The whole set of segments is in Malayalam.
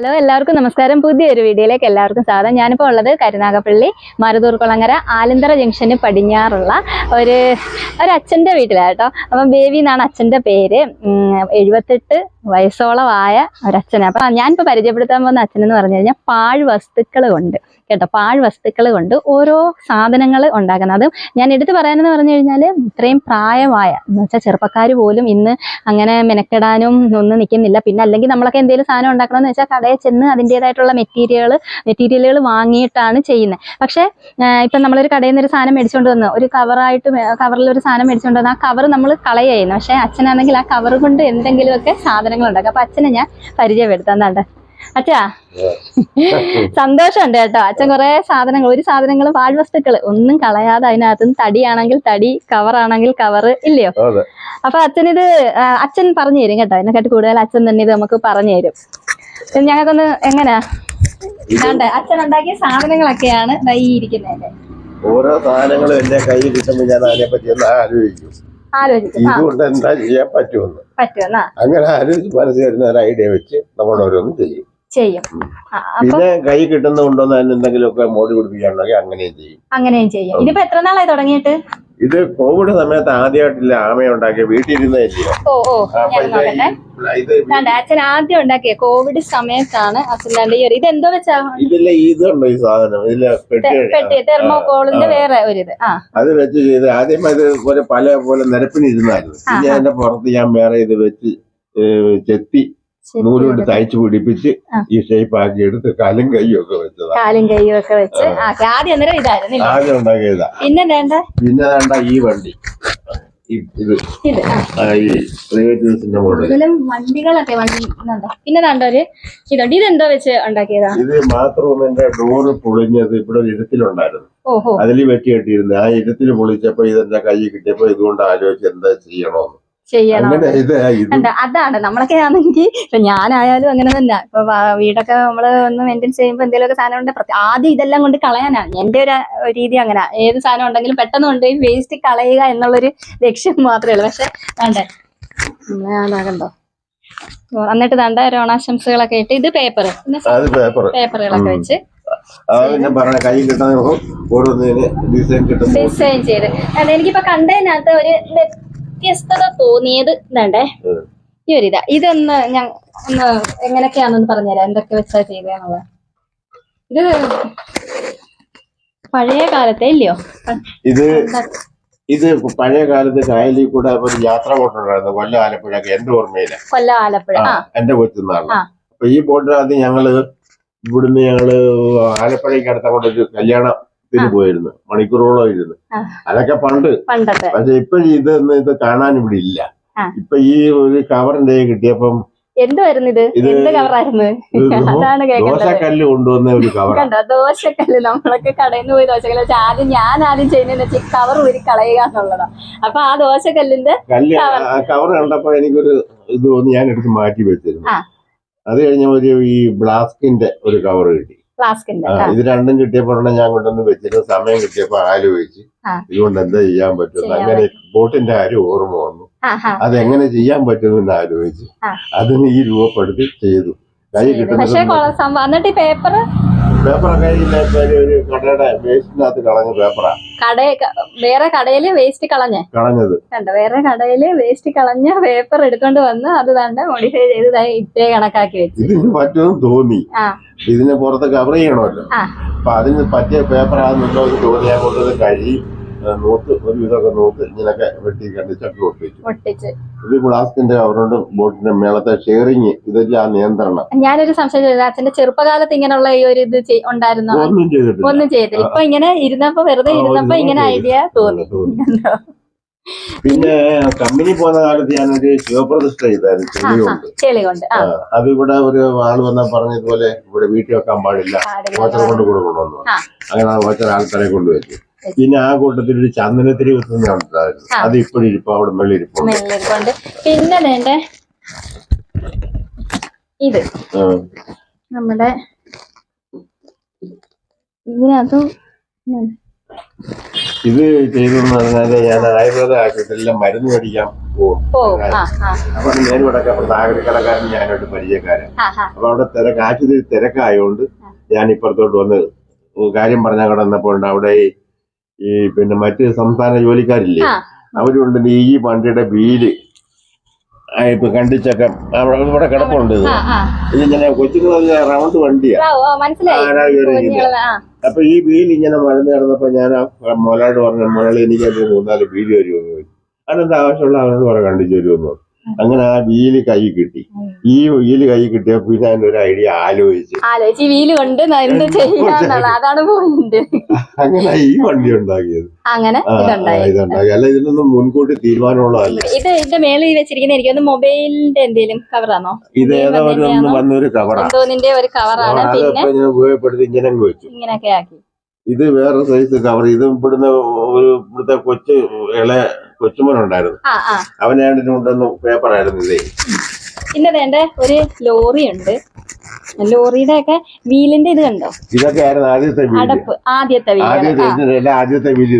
ഹലോ എല്ലാവർക്കും നമസ്കാരം. പുതിയൊരു വീഡിയോയിലേക്ക് എല്ലാവർക്കും സ്വാഗതം. ഞാനിപ്പോൾ ഉള്ളത് കരുനാഗപ്പള്ളി മരുതൂർ കുളങ്ങര ആലന്തറ ജംഗ്ഷന് പടിഞ്ഞാറുള്ള ഒരു ഒരു അച്ഛന്റെ വീട്ടിലാണ് കേട്ടോ. അപ്പം ബേബി എന്നാണ് അച്ഛന്റെ പേര്. എഴുപത്തെട്ട് വയസ്സോളമായ ഒരച്ഛനാണ് അപ്പം ഞാനിപ്പോൾ പരിചയപ്പെടുത്താൻ പോകുന്ന അച്ഛനെന്ന് പറഞ്ഞു കഴിഞ്ഞാൽ പാഴ് വസ്തുക്കൾ കൊണ്ട് കേട്ടോ പാഴ് വസ്തുക്കൾ കൊണ്ട് ഓരോ സാധനങ്ങൾ ഉണ്ടാക്കുന്നത്. അതും ഞാൻ എടുത്തു പറയാനെന്ന് പറഞ്ഞു കഴിഞ്ഞാൽ ഇത്രയും പ്രായമായ എന്ന് വെച്ചാൽ ചെറുപ്പക്കാർ പോലും ഇന്ന് അങ്ങനെ മെനക്കെടാനും ഒന്നും നിൽക്കുന്നില്ല. പിന്നെ അല്ലെങ്കിൽ നമ്മളൊക്കെ എന്തെങ്കിലും സാധനം ഉണ്ടാക്കണമെന്ന് വെച്ചാൽ കടയിൽ ചെന്ന് അതിന്റെതായിട്ടുള്ള മെറ്റീരിയൽ മെറ്റീരിയലുകൾ വാങ്ങിയിട്ടാണ് ചെയ്യുന്നത് പക്ഷേ ഇപ്പം നമ്മളൊരു കടയിൽ നിന്ന് ഒരു സാധനം മേടിച്ചുകൊണ്ട് വന്ന് ഒരു കവറായിട്ട് കവറിൽ ഒരു സാധനം മേടിച്ചുകൊണ്ട് വന്ന് ആ കവർ നമ്മൾ കളയുന്നു പക്ഷേ അച്ഛനാണെങ്കിൽ ആ കവർ കൊണ്ട് എന്തെങ്കിലുമൊക്കെ സാധനങ്ങൾ ഉണ്ടാക്കും അപ്പൊ അച്ഛനെ ഞാൻ പരിചയപ്പെടുത്താം. എന്താണ്ട് അച്ഛാ സന്തോഷമുണ്ട് കേട്ടോ. അച്ഛൻ കുറെ സാധനങ്ങൾ ഒരു സാധനങ്ങളും പാഴ്വസ്തുക്കൾ ഒന്നും കളയാതെ അതിനകത്ത് തടിയാണെങ്കിൽ തടി കവറാണെങ്കിൽ കവറ് ഇല്ലയോ? അപ്പൊ അച്ഛൻ ഇത് അച്ഛൻ പറഞ്ഞു തരും കേട്ടോ. എന്നെക്കാട്ടി കൂടുതൽ അച്ഛൻ തന്നെ ഇത് നമുക്ക് പറഞ്ഞു തരും. ഞങ്ങൾക്കൊന്ന് എങ്ങനെയാ വേണ്ടേ അച്ഛൻ ഉണ്ടാക്കിയ സാധനങ്ങളൊക്കെയാണ് ഈ ഇരിക്കുന്നതിന്റെ ഓരോ സാധനങ്ങളും എന്റെ കയ്യിൽ കിട്ടുമ്പോൾ ഞാൻ അതിനെ പറ്റി ഒന്ന് ആലോചിക്കും. എന്താ ചെയ്യാൻ പറ്റുമെന്ന്. അങ്ങനെ ആലോചിച്ച് മനസ്സിൽ വരുന്ന ഒരു ഐഡിയ വെച്ച് നമ്മൾ ഓരോന്ന് ചെയ്യും. ചെയ്യും. പിന്നെ കൈ കിട്ടുന്ന ഒക്കെ എന്തെങ്കിലുമൊക്കെ മോടി പിടിപ്പിക്കാനുണ്ടെങ്കിൽ അങ്ങനെയും ചെയ്യും. അങ്ങനെയും ചെയ്യും. ഇതിപ്പോ എത്ര നാളായി തുടങ്ങിയിട്ട്? ഇത് കോവിഡ് സമയത്ത് ആദ്യമായിട്ടില്ല ആമ ഉണ്ടാക്കിയ വീട്ടിലിരുന്ന് ഓ ഓ ഞാൻ നോക്കട്ടെ. ഇത് അച്ഛൻ ആദ്യം ഉണ്ടാക്കിയ കോവിഡ് സമയത്താണ് അച്ഛൻ ദാണ്ട് ഈ ഒരു ഇത് എന്തോ വെച്ചാ? ഇതില്ല ഇതുണ്ടോ ഈ സാധനം? ഇതിൽ പെട്ടി തെർമോകോളിന്റെ വേറെ ഒരു ഇത്. ആ. അത് വെച്ച് ചെയ്ത് ആദ്യം ഇത് പോലെ പല പോലെ നിരപ്പിന് ഇരുന്നായിരുന്നു പിന്നെ അതിന്റെ പുറത്ത് ഞാൻ വേറെ ഇത് വെച്ച് ചെത്തി. നൂലുകൊണ്ട് തയ്ച്ചു പിടിപ്പിച്ച്. ഈ ഷേപ്പ് ആക്കി എടുത്ത് കാലും കൈയും ഒക്കെ വെച്ചതാ. കാലും കൈയും ഒക്കെ വെച്ച്. ആദ്യം അന്നേരം ഇതായിരുന്നു ആദ്യം ഉണ്ടാക്കിയതാ. പിന്നെ വേണ്ട? പിന്നെ വേണ്ട ഈ വണ്ടി. വണ്ടികളൊക്കെ വണ്ടി. പിന്നെ ദാണ്ട ഒരു ഇതുണ്ട്. ഇതെന്തോ വെച്ച് ഉണ്ടാക്കിയതാ? ഇത് ബാത്റൂമിന്റെ ഡോറ് പൊളിഞ്ഞത് ഇവിടെ ഒരു ഇടത്തിലുണ്ടായിരുന്നു അതിൽ വെട്ടി കെട്ടിയിരുന്നു. ആ ഇടത്തിൽ പൊളിച്ചപ്പോ ഇതെന്റെ കൈ കിട്ടിയപ്പോ ഇതുകൊണ്ട് ആലോചിച്ച് എന്താ ചെയ്യണോന്ന്. ചെയ്യണം അതാണ്. നമ്മളൊക്കെ ആണെങ്കിൽ ഇപ്പൊ ഞാനായാലും അങ്ങനെ തന്നെ ഇപ്പൊ വീടൊക്കെ നമ്മൾ ഒന്ന് മെയിന്റെയിൻ ചെയ്യുമ്പോൾ എന്തെങ്കിലുമൊക്കെ സാധനം ഉണ്ടെങ്കിൽ ആദ്യം ഇതെല്ലാം കൊണ്ട് കളയാനാണ്. എന്റെ ഒരു രീതി അങ്ങനെ. ഏത് സാധനം ഉണ്ടെങ്കിലും പെട്ടെന്ന് കൊണ്ട് വേസ്റ്റ് കളയുക എന്നുള്ളൊരു ലക്ഷ്യം മാത്രമേ ഉള്ളൂ. പക്ഷെ വേണ്ടേ? ഞാനാകണ്ടോ എന്നിട്ട് തണ്ട രോണാശംസകളൊക്കെ ഇട്ട് ഇത് പേപ്പർ പേപ്പറുകളൊക്കെ വെച്ച് ആ പിന്നെ പറഞ്ഞ കൈ കിട്ടാൻ ഓരോന്നിന് ഡിസൈൻ കിട്ടുമ്പോൾ ഡിസൈൻ ചെയ്ത്. അതെനിക്കിപ്പോ കണ്ടതിനകത്ത് ഒരു വ്യത്യസ്തത തോന്നിയത് ഇതണ്ടേ. ഈ ഒരു ഇതാ. ഇതൊന്ന് ഞാൻ ഒന്ന് എങ്ങനെയൊക്കെയാണെന്ന് പറഞ്ഞുതരാം. എന്തൊക്കെ വെച്ചാ ചെയ്തേന്നുള്ളത് ഇത് പഴയ കാലത്തെ ഇല്ലയോ? ഇത് ഇത് പഴയ കാലത്ത് കായലിൽ കൂടെ ഒരു യാത്ര ബോട്ടുണ്ടായിരുന്നു കൊല്ലം ആലപ്പുഴ. എന്റെ ഓർമ്മയിൽ. കൊല്ലം ആലപ്പുഴ. എന്റെ ആ. അപ്പൊ ഈ ബോട്ടിനകത്ത് ഞങ്ങൾ ഇവിടുന്ന് ഞങ്ങൾ ആലപ്പുഴയ്ക്ക് അടുത്ത കൊണ്ടൊരു കല്യാണത്തിന് പോയിരുന്നു. മണിക്കൂറോളം ഇരുന്ന്. അതൊക്കെ പണ്ട്. പണ്ടത്തെ. പക്ഷെ ഇപ്പൊ ഇത് ഇത് കാണാൻ ഇവിടെ ഇല്ല. ഇപ്പൊ ഈ ഒരു കവറിന്റെ കിട്ടിയപ്പം ഇത്? എന്ത് കവറായിരുന്നു അതാണ് ദോശക്കല്ല് കൊണ്ടുവന്ന ഒരു കവർ കണ്ടോ? ദോശക്കല്ല്. നമ്മളൊക്കെ കടയിൽ നിന്ന് പോയി ദോശക്കല്ല് വെച്ചാൽ ആദ്യം ഞാൻ ആദ്യം ചെയ്യുന്ന വെച്ചാൽ കവർ ഊരി കളയുക എന്നുള്ളതാണ് അപ്പൊ ആ ദോശക്കല്ലിന്റെ കവർ കണ്ടപ്പോ എനിക്കൊരു ഇത് തോന്നി ഞാൻ എടുത്ത് മാറ്റി വെച്ചിരുന്നു. അത് കഴിഞ്ഞ ഒരു ഈ ബ്ലാസ്കിന്റെ ഒരു കവർ കിട്ടി. ഫ്ലാസ്കിന്റെ ഇത് രണ്ടും കിട്ടിയപ്പോഴാണ് ഞാൻ കൊണ്ടൊന്ന് വെച്ചിട്ട് സമയം കിട്ടിയപ്പോ ആലോചിച്ച്. ഇതുകൊണ്ട് എന്താ ചെയ്യാൻ പറ്റും അങ്ങനെ ബോട്ടിന്റെ കാര്യം ഓർമ്മ വന്നു. അതെങ്ങനെ ചെയ്യാൻ പറ്റുമെന്ന് ആലോചിച്ച്. അതിന് ഈ രൂപപ്പെടുത്തി ചെയ്തു. കൈ കിട്ടുന്ന എന്നിട്ട് ഈ പേപ്പർ പേപ്പറൊക്കെ ഒരു- ഒരു കടയുടെ വേസ്റ്റിനകത്ത് കളഞ്ഞ പേപ്പറാ. കട വേറെ കടയിൽ വേസ്റ്റ് കളഞ്ഞ. കളഞ്ഞത്. കണ്ടോ വേറെ കടയിൽ വേസ്റ്റ് കളഞ്ഞ പേപ്പർ എടുത്തോണ്ട് വന്ന് അത് തന്നെ മോഡിഫൈ ചെയ്ത് ദാ കണക്കാക്കി വെച്ചു. ഇതിന് പറ്റുമെന്ന് തോന്നി. ഇതിന് പുറത്ത് കവർ ചെയ്യണമല്ലോ. അപ്പൊ അതിന് പറ്റിയ പേപ്പർ എന്ന് തോന്നിയാൽ കൊണ്ടത് കഴുകി ആ, നൂത്ത് ഒരു വിധമൊക്കെ നൂത്ത് ഇങ്ങനൊക്കെ വെട്ടി ചട്ടി ഒട്ടിച്ചു. ഒട്ടിച്ച്. ഇത് ഗ്ലാസിന്റെ അവരോട് ബോട്ടിന്റെ മേളത്തെ ഷെയറിങ് ഇതെല്ലാം ആ നിയന്ത്രണം. ഞാനൊരു സംശയം അച്ഛന്റെ ചെറുപ്പകാലത്ത് ഇങ്ങനെയുള്ള ഈ ഒരു ഇത് ഉണ്ടായിരുന്നു? ഒന്നും ചെയ്തിട്ടില്ല. ഒന്നും ചെയ്തില്ല. ഇപ്പൊ ഇങ്ങനെ ഇരുന്നപ്പോ വെറുതെ ഇരുന്നപ്പോ ഇങ്ങനെ ഐഡിയ തോന്നി. പിന്നെ കമ്പനി പോകുന്ന കാലത്ത് ഞാനൊരു ശിവപ്രതിഷ്ഠ ചെയ്തായിരുന്നു ചെളികൊണ്ട്. കൊണ്ട് ആ, അത് ഇവിടെ ഒരു ആൾ വന്നാ പറഞ്ഞതുപോലെ ഇവിടെ വീട്ടിൽ വെക്കാൻ പാടില്ല. പാടില്ല. കൊണ്ട് കൊടുക്കണമെന്ന്. അങ്ങനെ ആ മോച്ചർ ആൾക്കാരെ കൊണ്ടുവച്ചു. പിന്നെ ആ കൂട്ടത്തിൽ ഒരു ചന്ദനത്തിരി കുത്തുന്നുണ്ടായിരുന്നു അത് ഇപ്പോഴും ഇരിപ്പം അവിടെ വെള്ളി ഇരിപ്പുണ്ട് പിന്നെ വേണ്ട? ഇത്. നമ്മുടെ ഇതിനകത്തും ഇത് ചെയ്തെന്ന് പറഞ്ഞാൽ ഞാൻ ആയുർവേദ ആശുപത്രിയിലെ മരുന്ന് മേടിക്കാൻ പോകും. അപ്പൊ ഞാനിവിടെ നാഗരികടക്കാരൻ ഞാനോട്ട് പരിചയക്കാരൻ. അപ്പൊ അവിടെ തിരക്ക് ആശുപത്രി തിരക്കായോണ്ട് ഞാൻ ഇപ്പുറത്തോട്ട് വന്ന് കാര്യം പറഞ്ഞാൽ കിടന്നപ്പോൾ അവിടെ ഈ- പിന്നെ മറ്റ് സംസ്ഥാന ജോലിക്കാരില്ലേ. അവരുണ്ട് ഈ വണ്ടിയുടെ വീൽ. ഇപ്പൊ കണ്ടിച്ചൊക്കെ ഇവിടെ കിടപ്പുണ്ട് ഇത്. ഇതിങ്ങനെ കൊച്ചുങ്ങൾ റൗണ്ട് വണ്ടിയാ. അപ്പൊ ഈ വീൽ ഇങ്ങനെ മരുന്ന് കിടന്നപ്പോ ഞാൻ ആ മുതലാളോട് പറഞ്ഞു മുതലാളി എനിക്ക് മൂന്നാൽ വീൽ വരുമെന്ന് ചോദിച്ചു. അതിനെന്താ ആവശ്യമുള്ള അവരോട് പറഞ്ഞു കണ്ടിച്ചു വരുമെന്ന് പറഞ്ഞു. അങ്ങനെ ആ വീൽ കൈ കിട്ടി. ഈ വീൽ കൈ കിട്ടിയപ്പോ പിന്നെ ഒരു ഐഡിയ ആലോചിച്ച്. ആലോചിച്ച് ഈ വീൽ കൊണ്ട് എന്ത് ചെയ്യാന്നുള്ളത് അതാണ് പോയിന്റ് അങ്ങനെ ഈ വണ്ടി ഉണ്ടാക്കിയത്. അങ്ങനെ ഇതുണ്ടാക്കി അല്ല ഇതിനൊന്നും മുൻകൂട്ടി തീരുമാനമുള്ളതല്ല. ഇത് ഇതിന്റെ മേളിൽ വെച്ചിരിക്കുന്ന എനിക്ക് മൊബൈലിന്റെ എന്തെങ്കിലും കവറാണോ ഇത് ഏതോ ഒരു വന്നൊരു കവറാണ് എന്തോന്നിന്റെ ഒരു കവറാണ് പിന്നെ ഉപയോഗപ്പെടുത്തി ഇങ്ങനെ വെച്ചു. ഇങ്ങനെയൊക്കെ ആക്കി. ഇത് വേറെ സൈസ് കവർ ഇത് ഇവിടുന്ന് ഒരു ഇവിടുത്തെ കൊച്ചു ഇളയ കൊച്ചുമോനുണ്ടായിരുന്നു. ആ അവനാണ്ട് കൊണ്ടുവന്ന പേപ്പറായിരുന്നു ഇതേ. പിന്നെ വേണ്ട ഒരു ലോറി ഉണ്ട്. ലോറിയുടെ ഒക്കെ വീലിന്റെ ഇത് കണ്ടോ? ഇതൊക്കെ ആയിരുന്നു ആദ്യത്തെ അടപ്പ് ആദ്യത്തെ വീൽ. ആദ്യത്തെ വീൽ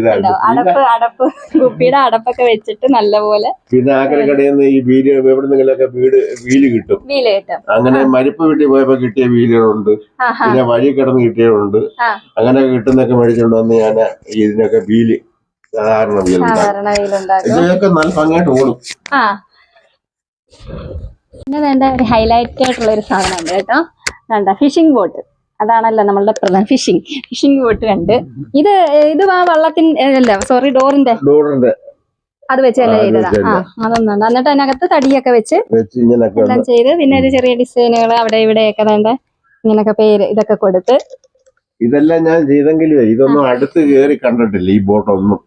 അടപ്പ് അടപ്പ്. കുപ്പിയുടെ അടപ്പൊക്കെ വെച്ചിട്ട് നല്ലപോലെ പിന്നെ ആക്രിക്കടയിൽ നിന്ന് ഈ വീൽ എവിടെന്നെങ്കിലൊക്കെ വീട് വീൽ കിട്ടും. വീൽ കിട്ടും. അങ്ങനെ മരിപ്പ് വീട്ടിൽ പോയപ്പോ കിട്ടിയ വീലുകളുണ്ട്. പിന്നെ വഴി കിടന്ന് കിട്ടിയതുണ്ട് അങ്ങനെയൊക്കെ അങ്ങനെ കിട്ടുന്നൊക്കെ മേടിച്ചോണ്ട് വന്ന് ഞാൻ ഇതിനൊക്കെ വീൽ സാധാരണ സാധാരണ വീലുണ്ടാക്കും ഇതിനൊക്കെ നല്ല ഭംഗിയായിട്ട് ഓടും. ആ. പിന്നെ വേണ്ട ഒരു ഹൈലൈറ്റ് ആയിട്ടുള്ള ഒരു സാധനം ഉണ്ട് കേട്ടോ. വേണ്ട ഫിഷിംഗ് ബോട്ട് അതാണല്ലോ നമ്മളുടെ പ്രധാന ഫിഷിംഗ് ഫിഷിംഗ് ബോട്ട് കണ്ട്. ഇത് ഇത് ആ വള്ളത്തിൻ അല്ല സോറി ഡോറിന്റെ. ഡോറിന്റെ. അത് വെച്ചല്ലേ ചെയ്തതാ. ആ അതൊന്നുണ്ട് എന്നിട്ട് അതിനകത്ത് തടിയൊക്കെ വെച്ച് എല്ലാം ചെയ്ത് പിന്നെ ഒരു ചെറിയ ഡിസൈനുകൾ അവിടെ ഇവിടെയൊക്കെ വേണ്ട. ഇങ്ങനൊക്കെ പേര് ഇതൊക്കെ കൊടുത്ത്. ഇതെല്ലാം ഞാൻ ചെയ്തെങ്കിലും ഇതൊന്നും അടുത്ത് കേറി കണ്ടിട്ടില്ല ഈ ബോട്ടൊന്നും.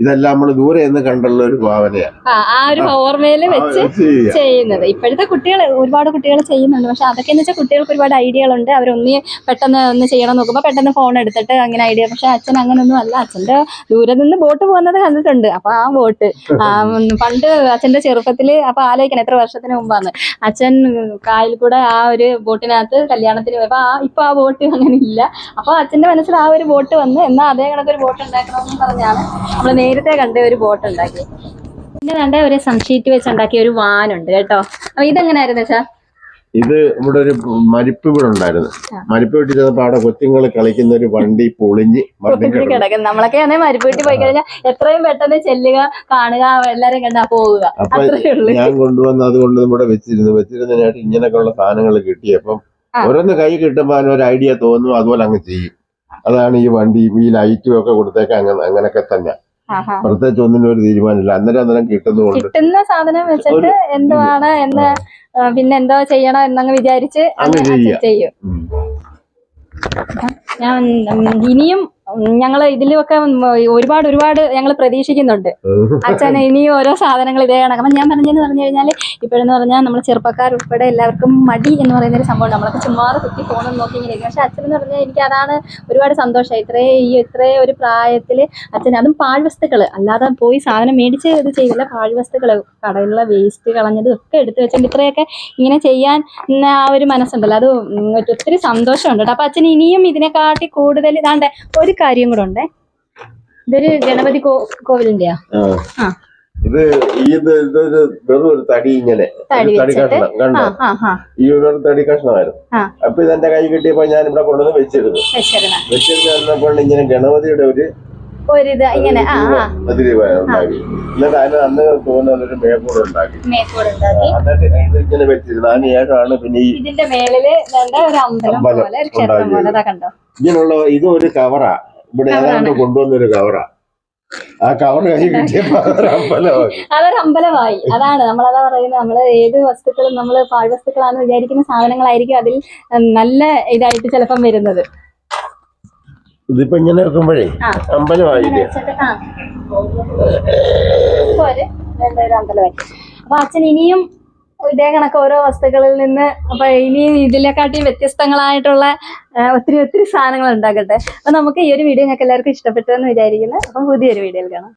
ഇതെല്ലാം നമ്മൾ ദൂരെ നിന്ന് കണ്ടുള്ള ഒരു ഭാവനയാണ്. ആ ഒരു ഓർമ്മയിൽ വെച്ച് ചെയ്യാം. ചെയ്യുന്നത്. ഇപ്പോഴത്തെ കുട്ടികൾ ഒരുപാട് കുട്ടികൾ ചെയ്യുന്നുണ്ട്. പക്ഷെ അതൊക്കെ എന്ന് വെച്ചാൽ കുട്ടികൾക്ക് ഒരുപാട് ഐഡിയകൾ ഐഡിയകളുണ്ട് അവരൊന്ന് പെട്ടെന്ന് ഒന്ന് ചെയ്യണം നോക്കുമ്പോൾ പെട്ടെന്ന് ഫോൺ എടുത്തിട്ട് അങ്ങനെ ഐഡിയ. പക്ഷെ അച്ഛൻ അങ്ങനൊന്നും അല്ല. അച്ഛന്റെ ദൂരെ നിന്ന് ബോട്ട് പോകുന്നത് കണ്ടിട്ടുണ്ട്. അപ്പൊ ആ ബോട്ട് പണ്ട് അച്ഛന്റെ ചെറുപ്പത്തിൽ അപ്പൊ ആലോചിക്കണം എത്ര വർഷത്തിന് മുമ്പാന്ന്. അച്ഛൻ കായൽ കൂടെ ആ ഒരു ബോട്ടിനകത്ത് കല്യാണത്തിന് പോയപ്പോ ആ ഇപ്പൊ ആ ബോട്ട് അങ്ങനെ ഇല്ല. അപ്പൊ അച്ഛന്റെ മനസ്സിൽ ആ ഒരു ബോട്ട് വന്ന് എന്നാ അതേ കണക്കൊരു ബോട്ട് ഉണ്ടാക്കണമെന്ന് പറഞ്ഞാണ് നമ്മൾ നേരത്തെ കണ്ട ഒരു ബോട്ട് ഉണ്ടാക്കി. പിന്നെ കണ്ട ഒരു സംശീറ്റ് വെച്ച് ഉണ്ടാക്കിയ ഒരു വാനുണ്ട് കേട്ടോ. അപ്പൊ ഇതെങ്ങനെയായിരുന്നു വെച്ചാ ഇത് ഇവിടെ ഒരു മരിപ്പ് വീട് ഉണ്ടായിരുന്നു. മരിപ്പ് വീട്ടിൽ ചെന്നപ്പോ അവിടെ കൊച്ചുങ്ങൾ കളിക്കുന്ന ഒരു വണ്ടി പൊളിഞ്ഞ് കിടക്കും നമ്മളൊക്കെ ആണെങ്കിൽ വീട്ടിൽ പോയി കഴിഞ്ഞാൽ എത്രയും പെട്ടെന്ന് ചെല്ലുക കാണുക എല്ലാരും കണ്ടാ പോവുക. അപ്പൊ ഞാൻ കൊണ്ടുവന്ന് അത് കൊണ്ട് ഇവിടെ വെച്ചിരുന്നു. വെച്ചിരുന്നതിനായിട്ട് ഇങ്ങനെയൊക്കെയുള്ള സാധനങ്ങൾ കിട്ടിയപ്പം. ഓരോന്ന് കൈ കിട്ടുമ്പോ അതിനൊരു ഐഡിയ തോന്നും അതുപോലെ അങ്ങ് ചെയ്യും. അതാണ് ഈ വണ്ടി ഈ ലൈറ്റും ഒക്കെ കൊടുത്തേക്കാൻ അങ്ങനെ അങ്ങനൊക്കെ തന്നെ. പ്രത്യേകിച്ച് ഒന്നിനും ഒരു തീരുമാനമില്ല. അന്നേരം അന്നേരം കിട്ടുന്നുണ്ട് കിട്ടുന്ന സാധനം വെച്ചിട്ട് എന്തുവാണ് എന്ന് പിന്നെ എന്തോ ചെയ്യണം എന്നങ്ങ് വിചാരിച്ച് അങ്ങ് അങ്ങ് അച്ഛൻ ചെയ്യാം. ഞാൻ ഇനിയും ഞങ്ങൾ ഇതിലൊക്കെ ഒരുപാട് ഒരുപാട് ഞങ്ങൾ പ്രതീക്ഷിക്കുന്നുണ്ട്. അച്ഛൻ ഇനി ഓരോ സാധനങ്ങൾ ഇതേ കണക്ക്. ഞാൻ പറഞ്ഞതെന്ന് പറഞ്ഞു കഴിഞ്ഞാൽ ഇപ്പോഴെന്ന് പറഞ്ഞാൽ നമ്മൾ ചെറുപ്പക്കാർ ഉൾപ്പെടെ എല്ലാവർക്കും മടി എന്ന് പറയുന്ന ഒരു സംഭവം നമ്മളൊക്കെ ചുമ്മാറ് കുത്തി ഫോണും നോക്കി ഇങ്ങനെ പക്ഷെ അച്ഛൻ എന്ന് പറഞ്ഞാൽ എനിക്ക് അതാണ് ഒരുപാട് സന്തോഷം. ഇത്രേ ഈ ഇത്രേ ഒരു പ്രായത്തിൽ അച്ഛൻ അതും പാഴ്വസ്തുക്കൾ അല്ലാതെ പോയി സാധനം മേടിച്ച് ഇത് ചെയ്തില്ല. പാഴ്വസ്തുക്കൾ കടയിലുള്ള വേസ്റ്റ് കളഞ്ഞതും ഒക്കെ എടുത്തു വെച്ചിട്ട് ഇത്രയൊക്കെ ഇങ്ങനെ ചെയ്യാൻ ആ ഒരു മനസ്സുണ്ടല്ലോ. അത് ഒത്തിരി സന്തോഷമുണ്ട് കേട്ടോ. അപ്പം അച്ഛൻ ഇനിയും ഇതിനെക്കാട്ടി കൂടുതൽ ഇതാണ്ട് ഒരു കാര്യം കൂടെ ഉണ്ടേ. ഇതൊരു ഗണപതി കോവിലിന്റെയാ? ആ. ഇത് ഈ ഇത് ഇതൊരു വെറും ഒരു തടി ഇങ്ങനെ. തടി കഷ്ണം കണ്ടോ? ഈ ഒരു തടി കഷ്ണമായിരുന്നു. അപ്പൊ അപ്പൊ ഇതെന്റെ കൈ കിട്ടിയപ്പോ ഞാൻ ഇവിടെ കൊണ്ടുവന്ന് വെച്ചിരുന്നു. വെച്ചിരുന്ന വെച്ചിരുന്നപ്പോൾ ഇങ്ങനെ ഗണപതിയുടെ ഒരു ഒരിത് ഇങ്ങനെ ആ ആ. അതിരി ഉണ്ടാക്കി എന്നിട്ട് അതിന് അന്ന് തോന്നുന്ന ഒരു മേപ്പൂർ ഉണ്ടാക്കി മേക്കോട് ഉണ്ടാക്കി എന്നിട്ട് ഇത് ഇങ്ങനെ വെച്ചിരുന്നു. അതിന് ശേഷമാണ് പിന്നെ ഈ ഇതിന്റെ മേളിൽ വേണ്ട ഒരു അമ്പലം പോലെ ഒരു ക്ഷേത്രം പോലെ ഇതാ കണ്ടോ? ഇങ്ങനെയുള്ള ഇത് ഒരു കവറാ ഇവിടെ ഏതാണ്ട് കൊണ്ടുവന്നൊരു കവറാ ആ. കവർ കൈ കിട്ടിയപ്പോ അതൊരു അതൊരു അമ്പലമായി. അതാണ് നമ്മളതാ പറയുന്നത്. നമ്മൾ ഏത് വസ്തുക്കളും നമ്മൾ പാഴ്വസ്തുക്കളാണെന്ന് വിചാരിക്കുന്ന സാധനങ്ങളായിരിക്കും അതിൽ നല്ല ഇതായിട്ട് ചിലപ്പം വരുന്നത്. ഇതിപ്പോ ഇങ്ങനെ വെക്കുമ്പോഴേ. അമ്പലമായില്ലേ? അപ്പൊ അച്ഛൻ ഇനിയും ഇതേ കണക്ക് ഓരോ വസ്തുക്കളിൽ നിന്ന് അപ്പൊ ഇനിയും ഇതിനെക്കാട്ടി വ്യത്യസ്തങ്ങളായിട്ടുള്ള ഒത്തിരി ഒത്തിരി സാധനങ്ങൾ ഉണ്ടാക്കട്ടെ അപ്പൊ നമുക്ക് ഈ ഒരു വീഡിയോ ഞങ്ങൾക്ക് എല്ലാവർക്കും ഇഷ്ടപ്പെട്ടു എന്ന് വിചാരിക്കുന്നു. അപ്പൊ പുതിയൊരു വീഡിയോയിൽ കാണാം.